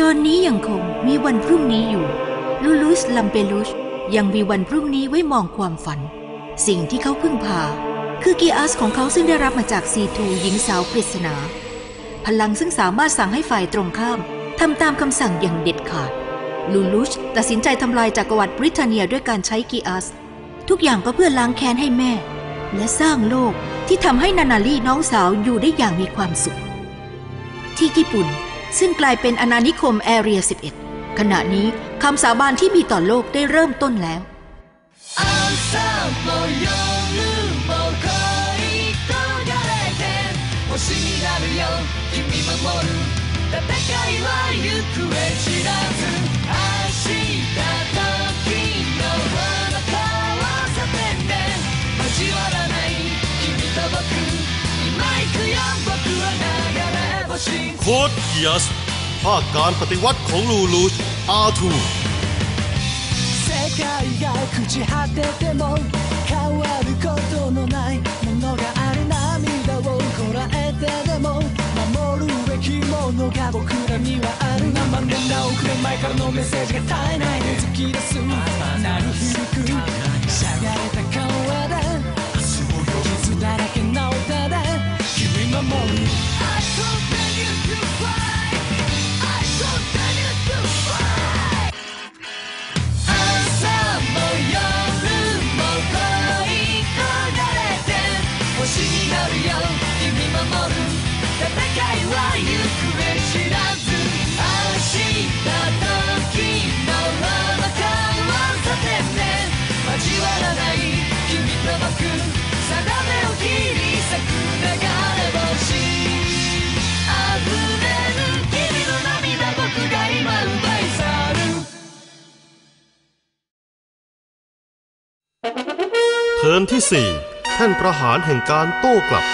ตอนนี้ยังคงมีวันพรุ่งนี้อยู่ ลูลุสลัมเปลุชยังมีวันพรุ่งนี้ไว้มองความฝัน สิ่งที่เขาพึ่งพา คือกีอัสของเขาซึ่งได้รับมาจากซีทูหญิงสาวปริศนา พลังซึ่งสามารถสั่งให้ฝ่ายตรงข้ามทำตามคำสั่งอย่างเด็ดขาด ลูลุชตัดสินใจทำลายจักรวรรดิบริเตนเนียด้วยการใช้กีอัสทุกอย่างก็เพื่อล้างแค้นให้แม่ และสร้างโลกที่ทำให้นานาลีน้องสาวอยู่ได้อย่างมีความสุข ที่ญี่ปุ่น ซึ่งกลายเป็นอาณานิคมแอเรีย 11 ขณะนี้คำสาบานที่มีต่อโลกได้เริ่มต้นแล้ว朝 も夜も恋焦がれて星になるよ君守る戦いは行方知らず明日と昨日の交差点で交わらない君と僕今行くよ僕は流れ星 โค้ดเกียสภาคการปฏิวัติของลูลูชอาทู 世界が朽ち果てても変わることのないものがある涙をこらえてでも守るべきものが僕らにはある何万年何億年前からのメッセージが絶えないで突き出す鳴り響くしゃがれた声で傷だらけの歌で君守る ทิร์นที่4แท่นประหารแห่งการโต้กลับ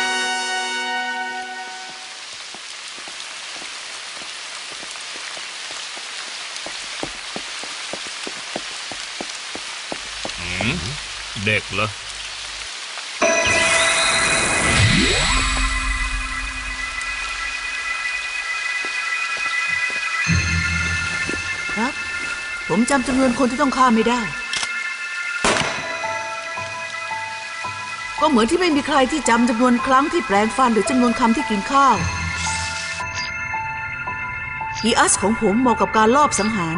เด็กเหรอ ครับ ผมจำจำนวนคนที่ต้องฆ่าไม่ได้ ก็เหมือนที่ไม่มีใครที่จำจำนวนครั้งที่แปลงฟันหรือจำนวนคำที่กินข้าวกีอัสของผมเหมาะกับการลอบสังหาร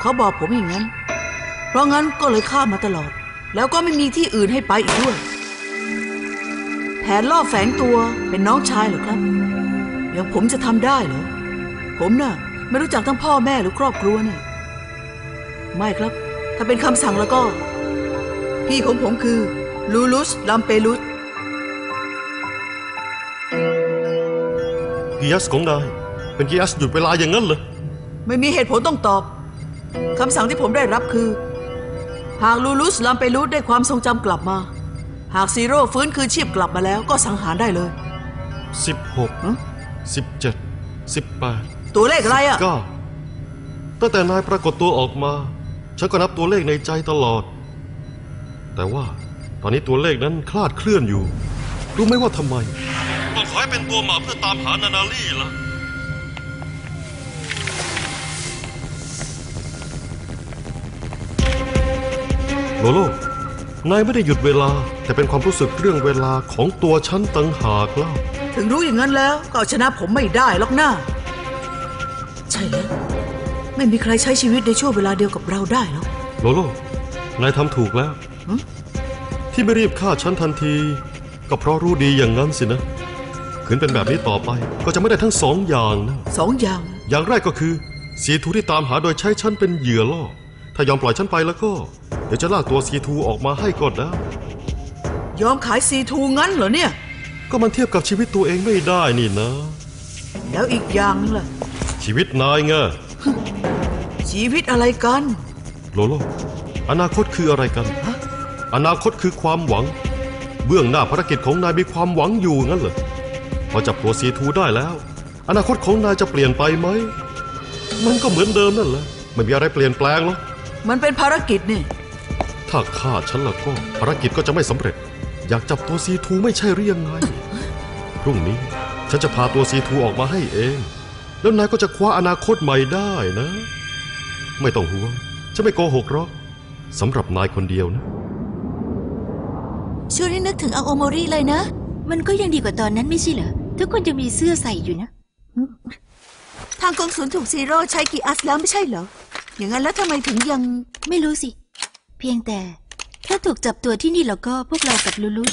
เขาบอกผมอย่างนั้น เพราะงั้นก็เลยฆ่ามาตลอด แล้วก็ไม่มีที่อื่นให้ไปอีกด้วย แผนล่อบแฝงตัวเป็นน้องชายเหรอครับอย่างผมจะทำได้เหรอ ผมน่ะ ไม่รู้จักทั้งพ่อแม่หรือครอบครัวนี่ ไม่ครับ ถ้าเป็นคำสั่งแล้วก็ พี่ของผมคือ ลูลุสลัมเปลุสเกียสของนายเป็นเกียสหยุดเวลาอย่างนั้นเหรอไม่มีเหตุผลต้องตอบคำสั่งที่ผมได้รับคือ หากลูลุสลัมเปลุสได้ความทรงจำกลับมา หากซีโร่ฟื้นคืนชีพกลับมาแล้วก็สังหารได้เลย 16ฮะ17 18 ตัวเลขอะไรอะ9ตั้งแต่นายปรากฏตัวออกมา ฉันก็นับตัวเลขในใจตลอด แต่ว่า ตอนนี้ตัวเลขนั้นคลาดเคลื่อนอยู่ รู้ไหมว่าทำไมต้องขอให้เป็นตัวหมาเพื่อตามหานานาลี่ล่ะโลโลนายไม่ได้หยุดเวลา แต่เป็นความรู้สึกเรื่องเวลาของตัวฉันต่างหากเล่าถึงรู้อย่างนั้นแล้วก็เอาชนะผมไม่ได้หรอกนะใช่แล้ว ไม่มีใครใช้ชีวิตในช่วงเวลาเดียวกับเราได้หรอกโลโลนายทำถูกแล้วหึ ที่ไม่รีบฆ่าฉันทันที ก็เพราะรู้ดีอย่างนั้นสินะขืนเป็นแบบนี้ต่อไปก็จะไม่ได้ทั้งสองอย่างนะสองอย่าง อย่างแรกก็คือสีทูที่ตามหาโดยใช้ฉันเป็นเหยื่อล่อ ถ้ายอมปล่อยฉันไปแล้วก็ เดี๋ยวจะลากตัวสีทูออกมาให้ก็ได้ยอมขายซีทูงั้นเหรอเนี่ย ก็มันเทียบกับชีวิตตัวเองไม่ได้นี่นะ แล้วอีกอย่างนึงล่ะ ชีวิตนายไงชีวิตอะไรกัน โลโล อนาคตคืออะไรกันฮะ อนาคตคือความหวัง เบื้องหน้าภารกิจของนายมีความหวังอยู่งั้นเหรอพอจับตัวซีทูได้แล้ว อนาคตของนายจะเปลี่ยนไปไหม มันก็เหมือนเดิมนั่นแหละไม่มีอะไรเปลี่ยนแปลงหรอกมันเป็นภารกิจนี่ ถ้าฆ่าฉันแล้วก็ภารกิจก็จะไม่สำเร็จ อยากจับตัวซีทูไม่ใช่หรือยังไง พรุ่งนี้ฉันจะพาตัวซีทูออกมาให้เอง แล้วนายก็จะคว้าอนาคตใหม่ได้นะ ไม่ต้องห่วงฉันไม่โกหกหรอกสำหรับนายคนเดียวนะ ช่วยให้นึกถึงอาโอโมริเลยนะ มันก็ยังดีกว่าตอนนั้นไม่ใช่เหรอ ทุกคนจะมีเสื้อใส่อยู่นะ ทางกองศูนย์ถูกซีโร่ใช้กีอัสแล้วไม่ใช่เหรอ อย่างนั้นแล้วทำไมถึงยังไม่รู้สิ เพียงแต่ ถ้าถูกจับตัวที่นี่แล้วก็พวกเรากับลูลูช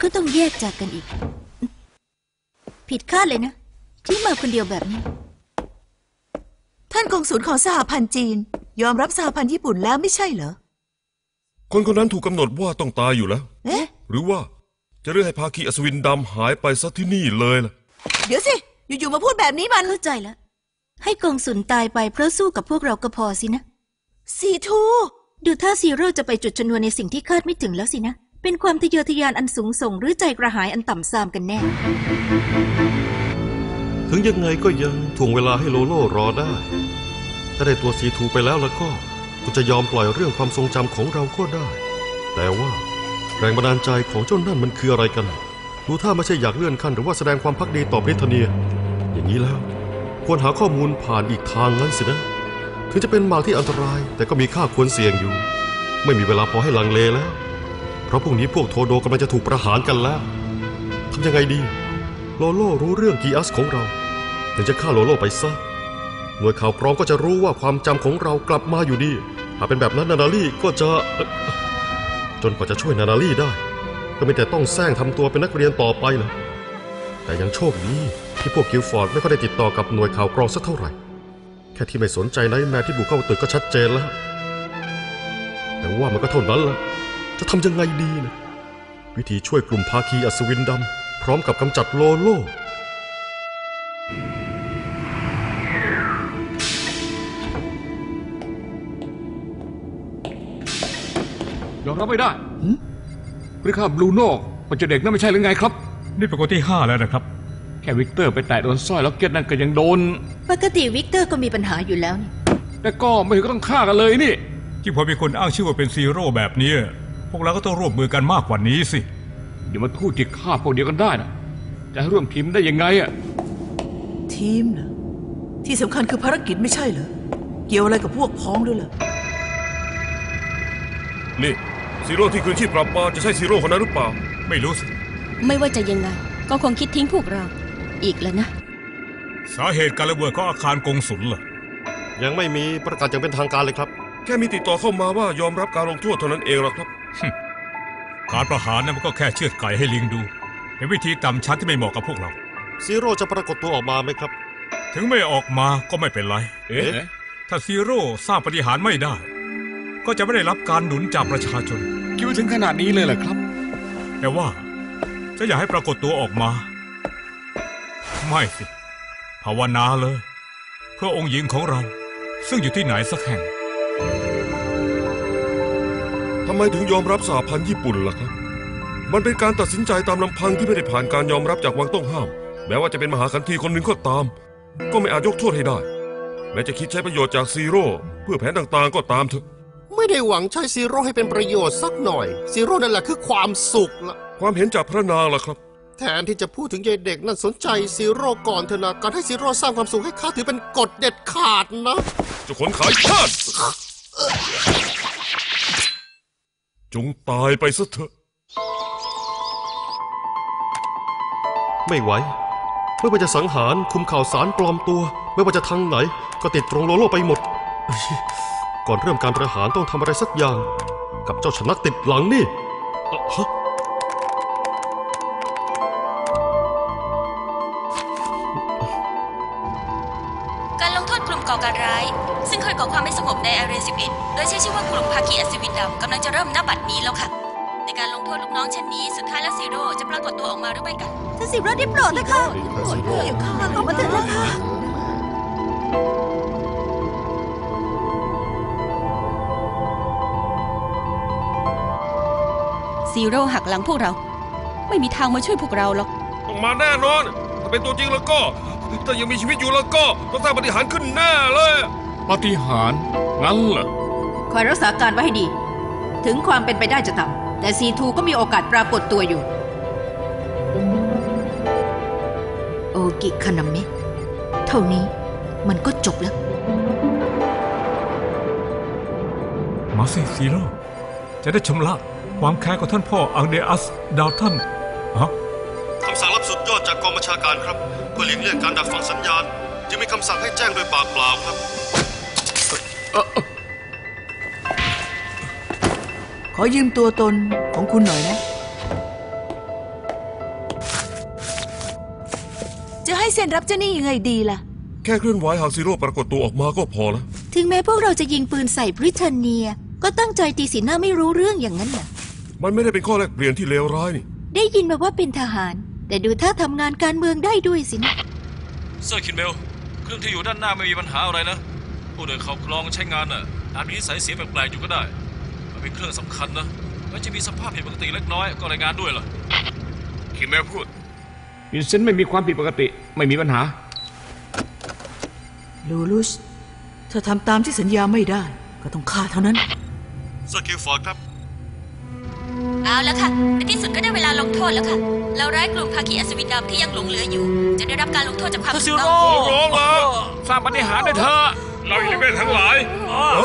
ก็ต้องแยกจากกันอีก ผิดคาดเลยนะ ที่มาคนเดียวแบบนี้ ท่านกองศูนย์ของสหพันธ์จีน ยอมรับสหพันธ์ญี่ปุ่นแล้วไม่ใช่เหรอ คนคนนั้นถูกกำหนดว่าต้องตายอยู่แล้ว เอ๊ะ หรือว่าจะเรียกให้ภาคีอัศวินดำหายไปซะที่นี่เลยล่ะ เดี๋ยวสิ อยู่ๆมาพูดแบบนี้มันเข้าใจแล้ว ให้กองสุนตายไปเพราะสู้กับพวกเราก็พอสินะซีทู ดูท่าซีโร่จะไปจุดชนวนในสิ่งที่คาดไม่ถึงแล้วสินะ เป็นความทะเยอทะยานอันสูงส่งหรือใจกระหายอันต่ำซามกันแน่ ถึงยังไงก็ยังถ่วงเวลาให้โลโล่รอได้ ถ้าได้ตัวซีทูไปแล้วแล้วก็ คุณจะยอมปล่อยเรื่องความทรงจำของเราก็ได้ แต่ว่าแรงบันดาลใจของเจ้านั่นมันคืออะไรกันดูถ้าไม่ใช่อยากเลื่อนขั้นหรือว่าแสดงความพักดีต่อบริเทเนีย อย่างนี้แล้ว ควรหาข้อมูลผ่านอีกทางนั้นสินะ ถึงจะเป็นหมากที่อันตราย แต่ก็มีค่าควรเสี่ยงอยู่ ไม่มีเวลาพอให้ลังเลแล้ว เพราะพรุ่งนี้พวกโทโดกำลังจะถูกประหารกันแล้วทำยังไงดีโลโลรู้เรื่องกีอัสของเราถึงจะฆ่าโลโลไปซะหน่วยข่าวกรองก็จะรู้ว่าความจำของเรากลับมาอยู่ดี หากเป็นแบบนั้นนานาลี่ก็จะเอ่อจนกว่าจะช่วยนานาลี่ได้ ก็มีแต่ต้องแซงทำตัวเป็นนักเรียนต่อไปเหรอแต่ยังโชคดีที่พวกกิลฟอร์ดไม่ค่อยได้ติดต่อกับหน่วยข่าวกรองสักเท่าไหร่ แค่ที่ไม่สนใจไนท์แมนที่บุกเข้าตึกก็ชัดเจนแล้ว แต่ว่ามันก็เท่านั้นละจะทำยังไงดีนะ วิธีช่วยกลุ่มภาคีอัศวินดำ พร้อมกับกำจัดโลโล อมรับไม่ได้หรือข้าบลูโน่มันจะเด็กนั่นไม่ใช่หรือไงครับ นี่เป็นคนที่ห้าแล้วนะครับ แค่วิกเตอร์ไปแตะโดนสร้อยแล้วเก็ตนั่นก็ยังโดน ปกติวิกเตอร์ก็มีปัญหาอยู่แล้วนี่แต่ก็ไม่ถึงก็ต้องฆ่ากันเลยนี่ ที่พอมีคนอ้างชื่อว่าเป็นซีโร่แบบนี้ พวกเราก็ต้องร่วมมือกันมากกว่านี้สิอย่ามาพูดจิตฆ่าพวกเดียวกันได้นะจะให้ร่วมทีมได้ยังไงอะทีมเหรอที่สำคัญคือภารกิจไม่ใช่เหรอเกี่ยวอะไรกับพวกพ้องด้วยเหรอนี่ ซีโร่ที่คืนชีพกลับมาจะใช่ซีโร่คนนั้นหรือเปล่า ไม่รู้สิ ไม่ว่าจะยังไง ก็คงคิดทิ้งพวกเรา อีกแล้วนะ สาเหตุการระเบิดของอาคารกงสุลล่ะยังไม่มีประกาศอย่างเป็นทางการเลยครับ แค่มีติดต่อเข้ามาว่ายอมรับการลงโทษเท่านั้นเองหรอกครับ การประหารนั้นมันก็แค่เชือดไก่ให้ลิงดู เป็นวิธีต่ำชั้นที่ไม่เหมาะกับพวกเรา ซีโร่จะปรากฏตัวออกมาไหมครับ ถึงไม่ออกมาก็ไม่เป็นไร เอ๊ะ ถ้าซีโร่สร้างปฏิหารย์ไม่ได้ ก็จะไม่ได้รับการหนุนจากประชาชน คิดว่าถึงขนาดนี้เลยเหรอครับ แต่ว่าจะอยากให้ปรากฏตัวออกมา ไม่สิ ภาวนาเลย เพื่อองค์หญิงของเรา ซึ่งอยู่ที่ไหนสักแห่ง ทำไมถึงยอมรับสหพันธ์ญี่ปุ่นล่ะครับ มันเป็นการตัดสินใจตามลำพังที่ไม่ได้ผ่านการยอมรับจากวังต้องห้าม แม้ว่าจะเป็นมหาคันธีคนหนึ่งก็ตาม ก็ไม่อาจยกโทษให้ได้ แม้จะคิดใช้ประโยชน์จากซีโร่เพื่อแผนต่างๆก็ตามเถอะ ไม่ได้หวังใช้ซีโร่ให้เป็นประโยชน์สักหน่อย ซีโร่นั่นแหละคือความสุขละความเห็นจากพระนางล่ะครับ แทนที่จะพูดถึงยายเด็กนั่นสนใจซีโร่ก่อนเถอะนะการให้ซีโร่สร้างความสุขให้ข้าถือเป็นกฎเด็ดขาดนะเจะขนขายชาติจงตายไปซะเถอะ ไม่ไหว ไม่ว่าจะสังหารคุมข่าวสารปลอมตัว ไม่ว่าจะทางไหน ก็ติดตรงโลโลไปหมดเอ้ย ก่อนเริ่มการประหารต้องทำอะไรสักอย่าง กับเจ้าชนักติดหลังนี่เอ่อฮะการลงโทษกลุ่มก่อการร้าย ซึ่งเคยก่อความไม่สงบในอาเรีย11โดยใช้ชื่อว่ากลุ่มภาคีอัศวินดำกำลังจะเริ่มนับบัดนี้แล้วค่ะ ในการลงโทษลูกน้องเช่นนี้สุดท้ายแล้วซีโร่จะปรากฏตัวออกมาหรือไม่กันท่านสิโร่ได้โปรดเลยค่ะโอ้ยเดี๋ยวข้าออกมา ซีโร่หักหลังพวกเรา ไม่มีทางมาช่วยพวกเราหรอก ต้องมาแน่นอน ถ้าเป็นตัวจริงแล้วก็ ถ้ายังมีชีวิตอยู่แล้วก็ต้องสร้างปฏิหารย์ขึ้นแน่เลย ปาฏิหาริย์งั้นเหรอ คอยรักษาการไว้ให้ดี ถึงความเป็นไปได้จะต่ำแต่ซีทูก็มีโอกาสปรากฏตัวอยู่ โอกิคานาเมะเท่านี้มันก็จบแล้ว มาสิซีโร่จะได้ชำระ ความแค้นของท่านพ่ออังเดอัสดาวท่านฮะคำสั่งลับสุดยอดจากกองบัญชาการครับ เพื่อหลีกเลี่ยงการดักฟังสัญญาณ จึงมีคำสั่งให้แจ้งโดยปากเปล่าครับ ขอยืมตัวตนของคุณหน่อยนะ จะให้เซ็นรับเจ้าหนี้ยังไงดีล่ะ แค่เคลื่อนไหวหากซีโร่ปรากฏตัวออกมาก็พอแล้ว ถึงแม้พวกเราจะยิงปืนใส่บริเตนเนีย ก็ตั้งใจตีสีหน้าไม่รู้เรื่องอย่างนั้นน่ะ มันไม่ได้เป็นข้อแลกเปลี่ยนที่เลวร้ายนี่ ได้ยินมาว่าเป็นทหาร แต่ดูท่าทำงานการเมืองได้ด้วยสินะเซอร์คินเบลเครื่องที่อยู่ด้านหน้าไม่มีปัญหาอะไรนะ ผู้โดยเขาลองใช้งานน่ะอาจมีนิสัยเสียแปลกๆอยู่ก็ได้ มันเป็นเครื่องสำคัญนะแม้จะมีสภาพผิดปกติเล็กน้อยก็รายงานด้วยล่ะคิมเบลพูดวินเซนต์ไม่มีความผิดปกติไม่มีปัญหา ลูลุสถ้าทำตามที่สัญญาไม่ได้ ก็ต้องฆ่าเท่านั้น เซอร์คิวฟอร์ดครับ เอาแล้วค่ะ ในที่สุดก็ได้เวลาลงโทษแล้วค่ะ เราร้ายกลุ่มภาคีอัศวินดำที่ยังหลงเหลืออยู่ จะได้รับการลงโทษจากความถูกต้อง ร้องแล้วสร้างปฏิหารย์ด้วยเธอะเราอิเลเวนทั้งหลาย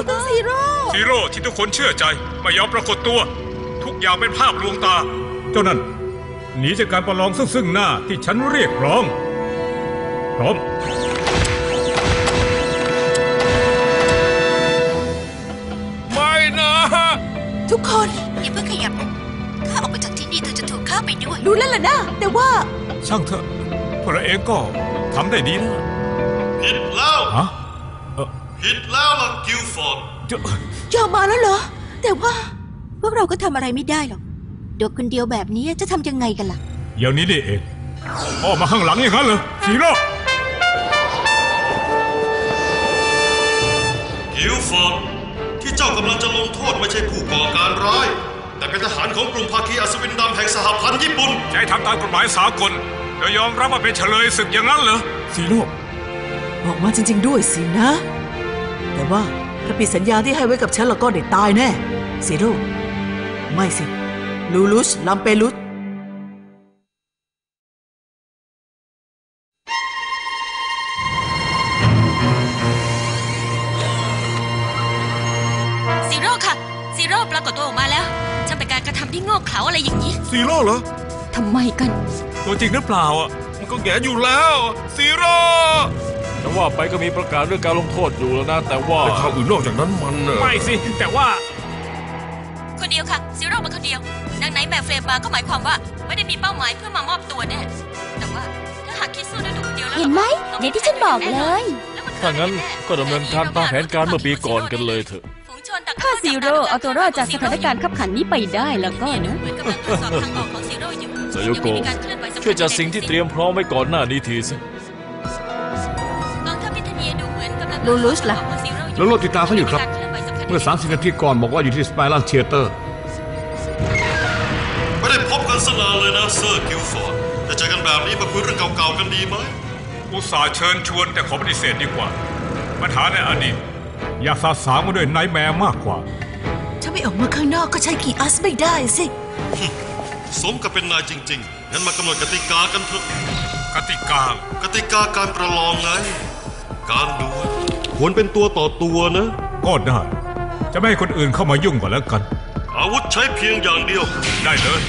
ต้องซีโร่ซีโร่ที่ทุกคนเชื่อใจไม่ยอมปรากฏตัว ทุกอย่างเป็นภาพลวงตา เจ้านั่นหนีจากการประลองซึ่งซึ่งหน้าที่ฉันเรียกร้อง พร้อม ไม่นะ ทุกคน ด้วยรู้แล้วล่ะนะ แต่ว่า ช่างเถอะพวกเราเองก็ทำได้ดีนะผิดแล้วฮะเออผิดแล้วล่ะกิลฟอร์ดเจ้ายอมมาแล้วเหรอ แต่ว่า พวกเราก็ทำอะไรไม่ได้หรอกโดดคนเดียวแบบนี้จะทำยังไงกันล่ะ เดี๋ยวนี้นี่เองออกมาข้างหลังอย่างนั้นเหรอซีโร่กิลฟอร์ดที่เจ้ากำลังจะลงโทษไม่ใช่ผู้ก่อการร้าย แต่เป็นทหารของกลุ่มภาคีอัศวินดำแห่งสหพันธ์ญี่ปุ่น จะให้ทำตามกฎหมายสากลแล้วยอมรับว่าเป็นเฉลยศึกอย่างนั้นเหรอซีโร่บอกมาจริง ๆ ด้วยสินะ แต่ว่าถ้าผิดสัญญาที่ให้ไว้กับฉันแล้วก็เด็ดตายแน่ซีโร่ไม่สิ ลูลุสลัมเปลุส เหรอ ทำไมกัน ตัวจริงหรือเปล่าอะมันก็แง่อยู่แล้วซีโร่แต่ว่าไปก็มีประกาศเรื่องการลงโทษอยู่แล้วนะ แต่ว่าแต่ข่าวอื่นนอกจากนั้นมันเนอะไม่สิ แต่ว่า คนเดียวค่ะซีโร่มาคนเดียว ดังไหนแม่เฟรมมาก็หมายความว่า ไม่ได้มีเป้าหมายเพื่อมามอบตัวแน่แต่ว่าถ้าหากคิดสู้ด้วยตัวคนเดียวแล้วเห็นไหมอย่างที่ฉันบอกเลย ถ้างั้นก็ดำเนินการตามแผนการเมื่อปีก่อนกันเลยเถอะฝูงชนต่าง ถ้าซีโร่เอาตัวรอดจากสถานการณ์ขับขันนี้ไปได้แล้วก็นะเหมือนกำลังตรวจสอบทางออกของซีโร่อยู่โซโยโกะช่วยจัดสิ่งที่เตรียมพร้อมไว้ก่อนหน้านี้ทีสิกองทัพพิทเนียดูเหมือนกำลังลูลุสล่ะแล้วโลดติดตามเขาอยู่ครับ เมื่อ 30 นาทีก่อนบอกว่าอยู่ที่สไปรัลเทเตอร์ไม่ได้พบกันสนานเลยนะเซอร์กิลฟอร์ดจะเจอกันแบบนี้มาคุยเรื่องเก่าๆกันดีไหมอุตส่าห์เชิญชวนแต่ขอปฏิเสธดีกว่าปัญหาในอดีต อยากสาสางมาด้วยไนท์แมร์มากกว่า ถ้าไม่ออกมาข้างนอกก็ใช้กีอัสไม่ได้สิ สมกับเป็นนายจริงๆ งั้นมากำหนดกติกากันเถอะ กติกากติกาการประลองไง การดวลควรเป็นตัวต่อตัวนะ ก็ได้ จะไม่ให้คนอื่นเข้ามายุ่งก่อนแล้วกัน อาวุธใช้เพียงอย่างเดียว ได้เลย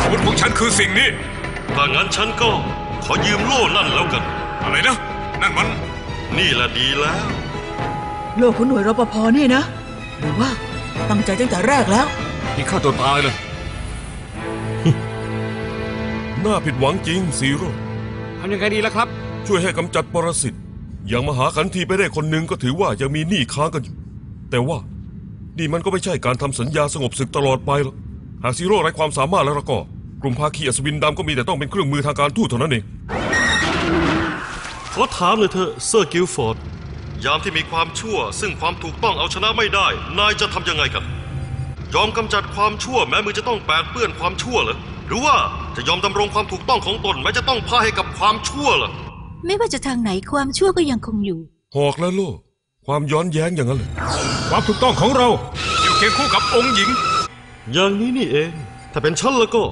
อาวุธของฉันคือสิ่งนี้ ถ้างั้นฉันก็ขอยืมโล่นั่นแล้วกัน อะไรนะ นั่นมัน นี่แหละดีแล้วโลกของหน่วยรปภเนี่ยนะหรือว่าตั้งใจตั้งแต่แรกแล้ว นี่ฆ่าตัวตายเลย น่าผิดหวังจริงซีโร่ทำยังไงดีล่ะครับ ช่วยให้กำจัดปรสิตอย่างมหาขันทีไปได้คนหนึ่งก็ถือว่ายังมีหนี้ค้างกันอยู่ แต่ว่านี่มันก็ไม่ใช่การทำสัญญาสงบศึกตลอดไปหรอกหากซีโร่ไร้ความสามารถแล้วก็ กลุ่มภาคีอัศวินดำก็มีแต่ต้องเป็นเครื่องมือทางการทูตเท่านั้นเอง ขอถามเลยเถอะเซอร์กิลฟอร์ด ยามที่มีความชั่ว ซึ่งความถูกต้องเอาชนะไม่ได้ นายจะทำยังไงกัน ยอมกำจัดความชั่วแม้มือจะต้องแปดเปื้อนความชั่วเหรอ หรือว่าจะยอมดำรงความถูกต้องของตนแม้จะต้องพ่ายให้กับความชั่วเหรอ ไม่ว่าจะทางไหนความชั่วก็ยังคงอยู่ หอกและโล่ความย้อนแย้งอย่างนั้นเลยความถูกต้องของเรา อยู่เคียงคู่กับองค์หญิง อย่างนี้นี่เอง ถ้าเป็นฉันแล้วก็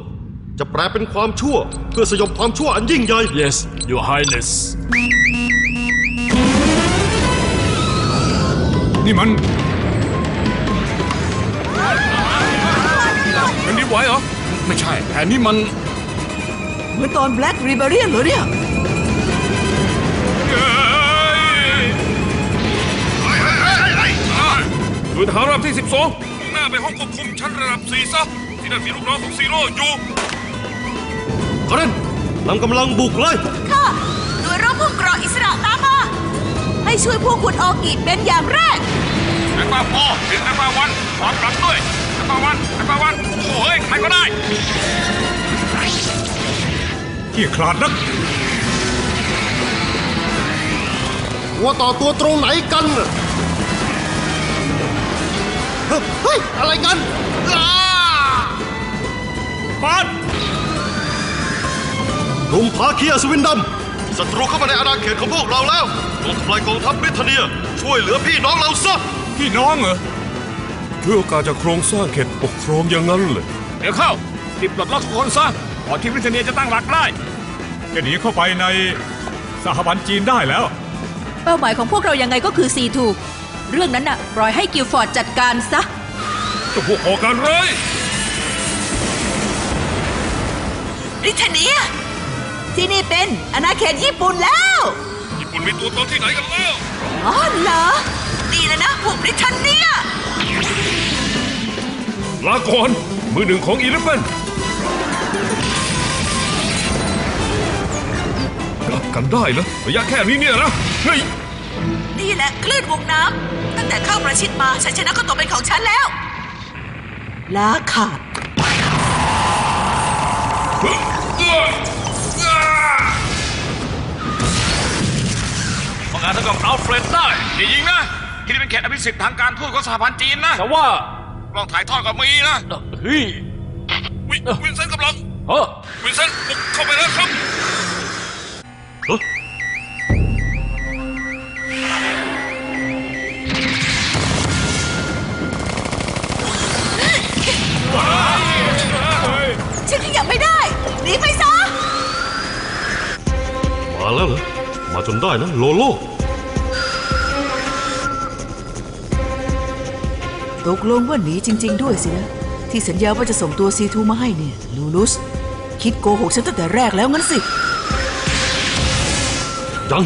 จะแปลเป็นความชั่ว เพื่อสยบความชั่วอันยิ่งใหญ่ yes your highness นี่มันแผ่นดินไหวเหรอ ไม่ใช่แผนนี้มัน เหมือนตอน Black Rebellion เหรอเนี่ย หน่วยทหารระดับที่ 12หน้าไปห้องควบคุมชั้นระดับ4ซะ ที่นั่นมีลูกน้องของซีโร่อยู่ คาเรนนำกำลังบุกเลยค่ะหน่วยรบพุ่มเกราะอิสระตามมาให้ช่วยพวกคุณออกิเป็นอย่างแรกแอปเปิลโฟถึงแอปเปิลวันพร้อมรับด้วยแอปเปิลวันแอปเปิลวันโอ้เฮ้ยใครก็ได้ขี้ขลาดนักหัวต่อตัวตรงไหนกันน่ะเฮ้ยเฮ้ย อะไรกันอ้าปานก ลุ่มภาคีอัศวินดำศัตรูเข้ามาในอาณาเขตของพวกเราแล้วต้องทำลายกองทัพบริเทเนีย ช่วยเหลือพี่น้องเราซะพี่น้องเหรอช่วยโอกาสจากโครงสร้างเขตปกครองอย่างนั้นเลยเดี๋ยวเข้ารีบปลดล็อกทุกคนซะก่อนที่บริเทเนียจะตั้งหลักได้จะหนีเข้าไปในสหพันธ์จีนได้แล้ว เป้าหมายของพวกเรายังไงก็คือซีทูเรื่องนั้นน่ะปล่อยให้กิลฟอร์ดจัดการซะเจ้าพวกก่อการร้ายริเทเนีย ที่นี่เป็นอาณาเขตญี่ปุ่นแล้วญี่ปุ่นมีตัวตนที่ไหนกันแล้ว อ๋อเหรอ ดีแล้วนะพวกบริเทเนียลาก่อน มือหนึ่งของอีเลฟเว่นรับกันได้เหรอระยะแค่นี้เนี่ยนะเฮ้ยนี่แหละคลื่นวงน้ำตั้งแต่เข้าประชิดมาชัยชนะก็ตกเป็นของฉันแล้วลาขาด งานเท่ากับอัลเฟรดได้อย่ายิงนะที่นี่เป็นเขตอภิสิทธิ์ทางการทูตของสหพันธ์จีนนะแต่ว่ากล้องถ่ายทอดก็มีนะเฮ้ยวิวินเซนต์กำลังเฮ้อวินเซนต์บุกเข้าไปแล้วครับเฮ้ยฉันขยับไม่ได้หนีไปซะมาแล้วเหรอมาจนได้นะโลโล ตกลงว่าหนีจริง ๆ ด้วยสินะ ที่สัญญาว่าจะส่งตัวซีทูมาให้เนี่ย ลูลุส คิดโกหกฉันตั้งแต่แรกแล้วงั้นสิ ยัง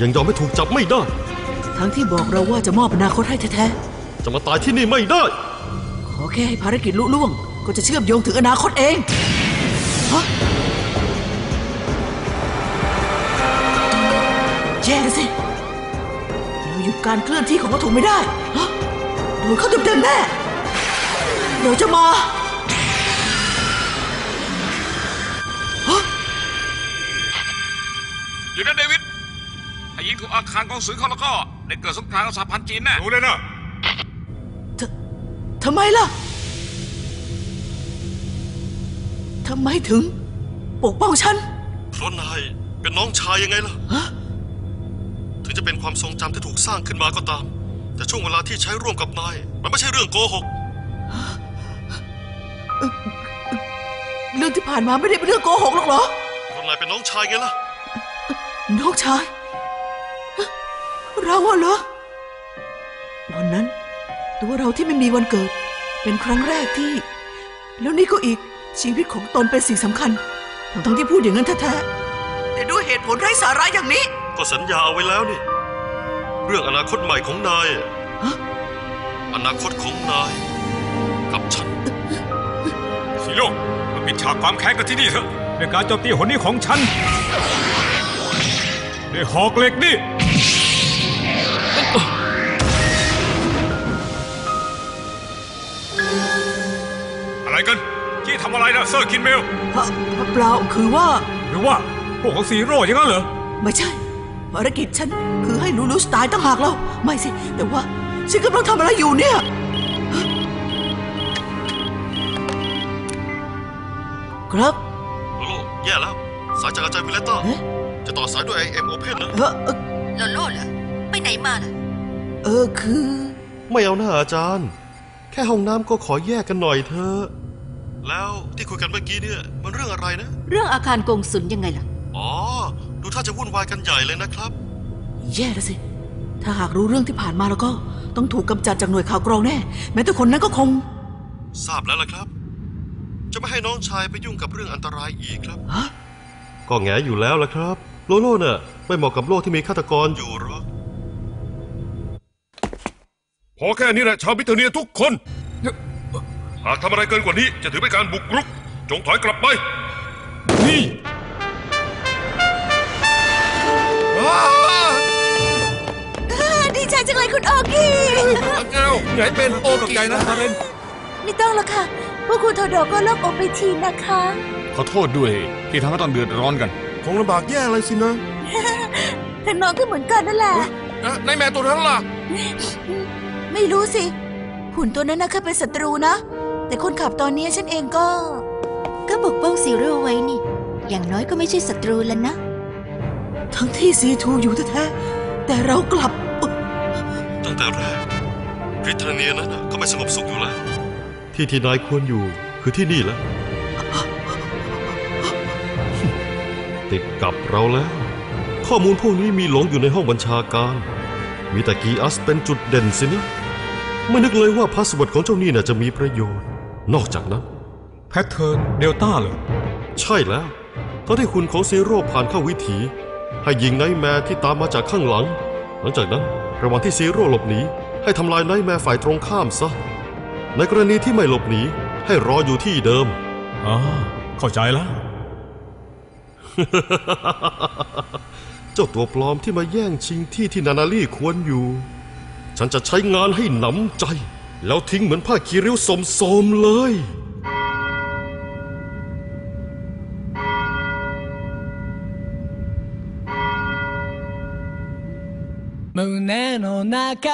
ยังยอมให้ถูกจับไม่ได้ ทั้งที่บอกเราว่าจะมอบอนาคตให้แท้จะมาตายที่นี่ไม่ได้ๆขอแค่ให้ภารกิจลุล่วง ก็จะเชื่อมโยงถึงอนาคตเองฮะแย่สิเราหยุดการเคลื่อนที่ของวัตถุไม่ได้ฮะ โดนเขาเต็มๆแน่เราจะมาอยู่นั่นเดวิดถ้ายิงถูกอาคารกองสือเขาแล้วก็ได้เกิดสงครามกับสหพันธ์จีนแน่รู้เลยนะทำไมล่ะทำไมถึง ปกป้องฉันเพราะนายเป็นน้องชายยังไงล่ะ ถึงจะเป็นความทรงจำที่ถูกสร้างขึ้นมาก็ตาม แต่ช่วงเวลาที่ใช้ร่วมกับนาย มันไม่ใช่เรื่องโกหก เรื่องที่ผ่านมาไม่ได้เป็นเรื่องโกหกหรอกเหรอเพราะนายเป็นน้องชายไงล่ะ น้องชาย เราอะเหรอ วันนั้น ตัวเราที่ไม่มีวันเกิด เป็นครั้งแรกที่ แล้วนี่ก็อีกชีวิตของตนเป็นสิ่งสำคัญทั้งทั้งๆที่พูดอย่างนั้นแท้ๆแต่ด้วยเหตุผลไร้สาระอย่างนี้ ก็สัญญาเอาไว้แล้วนี่ เรื่องอนาคตใหม่ของนายอะฮะอนาคตของนาย กับฉันสีโลกมันปิดฉากความแค้นกันที่นี่เถอะในการโจมตีหนนี้ของฉันด้วยหอกเหล็กนี่อะไรกันที่ทำอะไรนะเซอร์คินเมลเปล่าเปล่าคือว่า หรือว่าพวกของซีโร่อย่างนั้นเหรอ ไม่ใช่ ภารกิจฉันคือให้ลูลูสตายตั้งหากเราไม่สิ แต่ว่าฉันกำลังทำอะไรอยู่เนี่ย ครับโลโลแย่แล้ว สายจากอาจารย์วิเลต้า เอ๊ะจะต่อสายด้วยไอเอ็มโอเพนนะ เออเออโลโลเหรอไปไหนมาล่ะ เออคือ ไม่เอาหน้าอาจารย์ แค่ห้องน้ำก็ขอแยกกันหน่อยเถอะแล้วที่คุยกันเมื่อกี้เนี่ย มันเรื่องอะไรนะ เรื่องอาคารกงสุลยังไงล่ะ อ๋อ ดูท่าจะวุ่นวายกันใหญ่เลยนะครับ แย่แล้วสิ ถ้าหากรู้เรื่องที่ผ่านมาแล้วก็ ต้องถูกกำจัดจากหน่วยข่าวกรองแน่ แม้แต่คนนั้นก็คง ทราบแล้วล่ะครับ จะไม่ให้น้องชายไปยุ่งกับเรื่องอันตรายอีกครับ ฮะ ก็แงอยู่แล้วล่ะครับ โลโลน่ะไม่เหมาะกับโลกที่มีฆาตกรอยู่หรอกพอแค่นี้แหละชาวบิเทเนียทุกคน หากทำอะไรเกินกว่านี้จะถือเป็นการบุกรุก จงถอยกลับไป นี่ ดีใจจังเลยคุณโอกี้เอ้าไงเป็นโอตกกิใจนะทาเรนไม่ต้องหรอกค่ะ พวกคุณโทโดก็เลิกอกไปทีนะคะ ขอโทษด้วยที่ทำให้ต้องเดือดร้อนกันคงลำบากแย่เลยสินะทางน้องก็เหมือนกันนั่นแหละอะนายแม่ตัวนั้นล่ะ ไม่รู้สิ หุ่นตัวนั้นนะเคยเป็นศัตรูนะ แต่คนขับตอนนี้ฉันเองก็ ก็ปกป้องซีโร่ไว้นี่ อย่างน้อยก็ไม่ใช่ศัตรูแล้วนะ ทั้งที่ซีทูอยู่แท้ๆแต่เรากลับ ตั้งแต่แรกบริเทเนียนั้นน่ะก็ไม่สงบสุขอยู่แล้ว ที่ที่นายควรอยู่คือที่นี่แล้วติดกับเราแล้ว ข้อมูลพวกนี้มีหลงอยู่ในห้องบัญชาการ มีแต่กีอัสเป็นจุดเด่นสินะไม่นึกเลยว่าพาสเวิร์ดของเจ้านี่น่ะจะมีประโยชน์ นอกจากนั้น แพทเทิร์นเดลต้าเลยใช่แล้วตอนที่คุณของซีโร่ผ่านเข้าวิถี ให้ยิงไนท์แมร์ที่ตามมาจากข้างหลัง หลังจากนั้นระหว่างที่ซีโร่หลบหนี ให้ทำลายไนท์แมร์ฝ่ายตรงข้ามซะ ในกรณีที่ไม่หลบหนี ให้รออยู่ที่เดิม อ๋อเข้าใจแล้ว เจ้าตัวปลอมที่มาแย่งชิงที่ที่นานาลี่ควรอยู่ ฉันจะใช้งานให้หนำใจ แล้วทิ้งเหมือนผ้าคีริ้วสมๆเลย 胸の中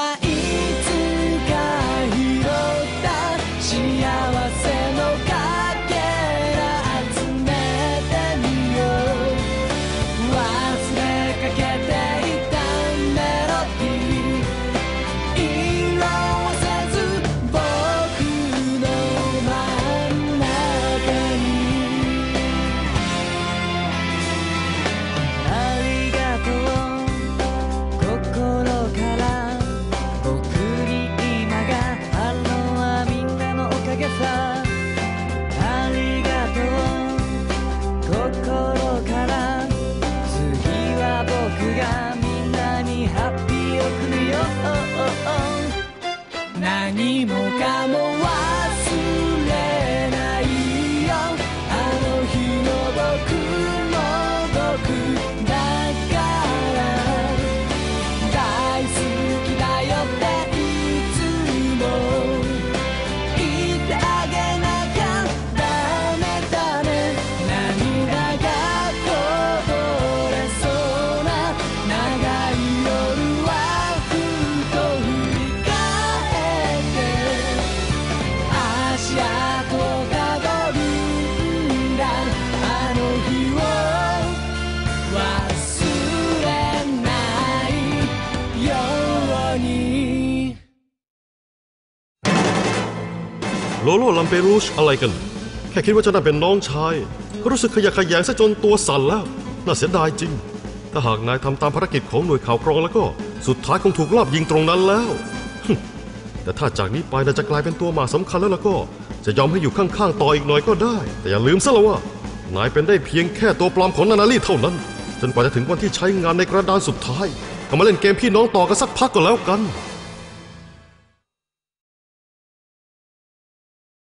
โลโลลัมเปรูชอะไรกัน แค่คิดว่าเจะนั่นเป็นน้องชายก็รู้สึกขยะแขยงซะจนตัวสั่นแล้ว น่าเสียดายจริง ถ้าหากนายทำตามภารกิจของหน่วยข่าวกรองแล้วก็ สุดท้ายคงถูกลอบยิงตรงนั้นแล้ว แต่ถ้าจากนี้ไปนายจะกลายเป็นตัวหมาสำคัญแล้วแล้วก็ จะยอมให้อยู่ข้างๆต่ออีกหน่อยก็ได้ แต่อย่าลืมซะละว่านายเป็นได้เพียงแค่ตัวปลอมของนานาลีเท่านั้น จนกว่าจะถึงวันที่ใช้งานในกระดานสุดท้ายก็มาเล่นเกมพี่น้องต่อกันสักพักก็แล้วกัน「